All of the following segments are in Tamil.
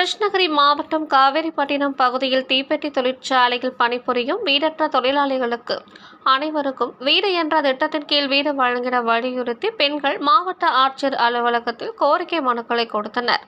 கிருஷ்ணகிரி மாவட்டம் காவேரிப்பட்டினம் பகுதியில் தீப்பெட்டி தொழிற்சாலையில் பணிபுரியும் வீடற்ற தொழிலாளிகளுக்கு அனைவருக்கும் வீடு என்ற திட்டத்தின் கீழ் வீடு வழங்கிட வலியுறுத்தி பெண்கள் மாவட்ட ஆட்சியர் அலுவலகத்தில் கோரிக்கை மனுக்களை கொடுத்தனர்.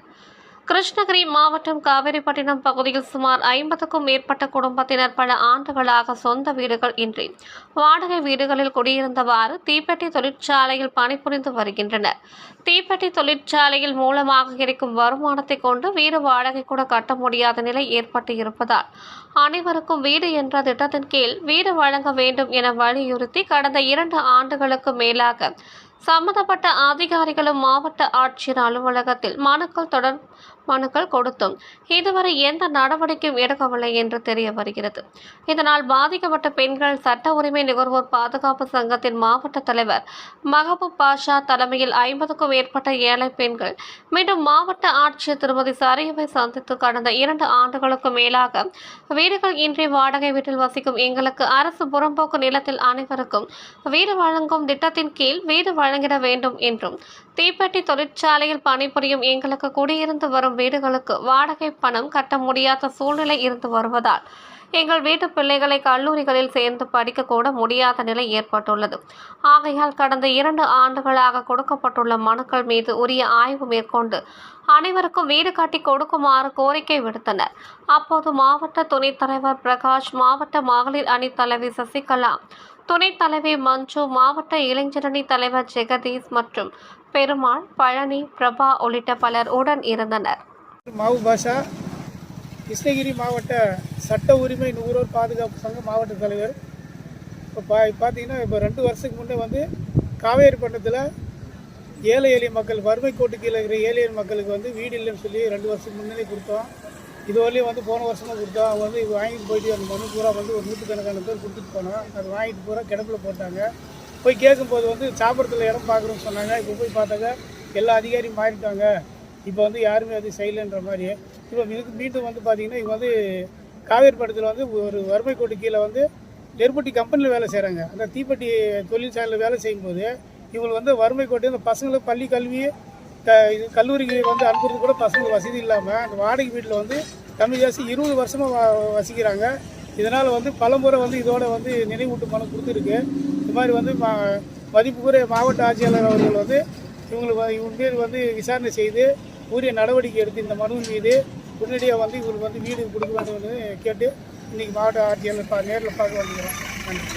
கிருஷ்ணகிரி மாவட்டம் காவேரிப்பட்டினம் பகுதியில் சுமார் ஐம்பதுக்கும் மேற்பட்ட குடும்பத்தினர் பல ஆண்டுகளாக சொந்த வீடுகள் இன்றி வாடகை வீடுகளில் குடியிருந்தவாறு தீப்பெட்டி தொழிற்சாலையில் பணிபுரிந்து வருகின்றனர். தீப்பெட்டி தொழிற்சாலையில் மூலமாக கிடைக்கும் வருமானத்தை கொண்டு வீடு வாடகை கூட கட்ட முடியாத நிலை ஏற்பட்டு இருப்பதால் அனைவருக்கும் வீடு என்ற திட்டத்தின் கீழ் வீடு வழங்க வேண்டும் என வலியுறுத்தி கடந்த இரண்டு ஆண்டுகளுக்கு மேலாக சம்பந்தப்பட்ட அதிகாரிகளும் மாவட்ட ஆட்சியர் அலுவலகத்தில் மனுக்கள் தொடர் மனுக்கள் கொடுத்தும். இதுவரை எந்த நடவடிக்கையும் எடுக்கவில்லை என்று தெரிய வருகிறது. இதனால் பாதிக்கப்பட்ட பெண்கள் சட்ட உரிமை நுகர்வோர் பாதுகாப்பு சங்கத்தின் மாவட்ட தலைவர் மஹபூப் பாஷா தலைமையில் ஐம்பதுக்கும் மேற்பட்ட ஏழை பெண்கள் மீண்டும் மாவட்ட ஆட்சியர் திருமதி சரியவை சந்தித்து கடந்த இரண்டு ஆண்டுகளுக்கு மேலாக வீடுகள் இன்றி வாடகை வீட்டில் வசிக்கும் எங்களுக்கு அரசு புறம்போக்கு நிலத்தில் அனைவருக்கும் வீடு வழங்கும் திட்டத்தின் கீழ் வீடு வழங்கிட வேண்டும் என்றும். தீப்பெட்டி தொழிற்சாலையில் பணிபுரியும் எங்களுக்கு குடியிருந்து வரும் வீடுகளுக்கு வாடகை பணம் கட்ட முடியாத சூழ்நிலை இருந்து வருவதால் எங்கள் வீட்டு பிள்ளைகளை கல்லூரிகளில் சேர்ந்து படிக்க கூட முடியாத நிலை ஏற்பட்டுள்ளது. ஆகையால் கடந்த இரண்டு ஆண்டுகளாக கொடுக்கப்பட்டுள்ள மனுக்கள் மீது உரிய ஆய்வு மேற்கொண்டு அனைவருக்கும் வீடு கட்டி கொடுக்குமாறு கோரிக்கை விடுத்தனர். அப்போது மாவட்ட துணைத் தலைவர் பிரகாஷ் மாவட்ட மகளிர் அணி தலைவி சசிகலா துணைத் தலைவி மஞ்சு மாவட்ட இளைஞரணி தலைவர் ஜெகதீஷ் மற்றும் பெருமாள் பழனி பிரபா உள்ளிட்ட பலர் உடன் இருந்தனர். மாவு பாஷா கிருஷ்ணகிரி மாவட்ட சட்ட உரிமை நுகர்வோர் பாதுகாப்பு சங்க மாவட்ட தலைவர். இப்போ பா பார்த்தீங்கன்னா இப்போ ரெண்டு வருஷத்துக்கு முன்னே வந்து காவேரிப்பட்டினத்தில் ஏழை எளிய மக்கள் வறுமை கோட்டு கீழே இருக்கிற ஏழை மக்களுக்கு வந்து வீடு இல்லைன்னு சொல்லி ரெண்டு வருஷத்துக்கு முன்னாடி கொடுத்தோம். இது வரலையும் வந்து போன வருஷமாக கொடுத்தோம் அவங்க வந்து இது வாங்கிட்டு போயிட்டு அந்த மனு பூரா வந்து ஒரு நூற்றுக்கணக்கான பேர் கொடுத்துட்டு போனோம் அது வாங்கிட்டு பூரா கிடப்புல போட்டாங்க. போய் கேட்கும்போது வந்து சாப்பிட்றதுல இடம் பார்க்குறோன்னு சொன்னாங்க. இப்போ போய் பார்த்தாக்க எல்லா அதிகாரியும் மாறிட்டாங்க. இப்போ வந்து யாருமே அது செய்யலைன்ற மாதிரி. இப்போ இதுக்கு மீண்டும் வந்து பார்த்தீங்கன்னா இவங்க வந்து காவேரி படத்தில் வந்து ஒரு வறுமை கோட்டு கீழே வந்து நெருப்பட்டி கம்பெனியில் வேலை செய்கிறாங்க அந்த தீப்பெட்டி தொழிற்சாலையில் வேலை செய்யும்போது இவங்களுக்கு வந்து வறுமை கோட்டு இந்த பசங்களுக்கு பள்ளி கல்வி க இது கல்லூரிக்கு வந்து அனுப்புறது கூட பசங்களுக்கு வசதி இல்லாமல் அந்த வாடகை வீட்டில் வந்து தமிழ் ஜாஸ்தி இருபது வருஷமாக வ வசிக்கிறாங்க. இதனால் வந்து பலமுறை வந்து இதோட வந்து நினைவூட்டு மனம் கொடுத்துருக்கு. இது மாதிரி வந்து மா மதிப்புக்குரிய மாவட்ட ஆட்சியாளர் அவர்கள் வந்து இவங்களுக்கு இவங்க பேர் வந்து விசாரணை செய்து உரிய நடவடிக்கை எடுத்து இந்த மனு மீது உடனடியாக வந்து இவங்களுக்கு வந்து வீடு கொடுக்க வேண்டும் கேட்டு இன்றைக்கி மாவட்ட ஆட்சியாளர் பா நேரில் பார்க்க வந்துக்கிறோம் நன்றி.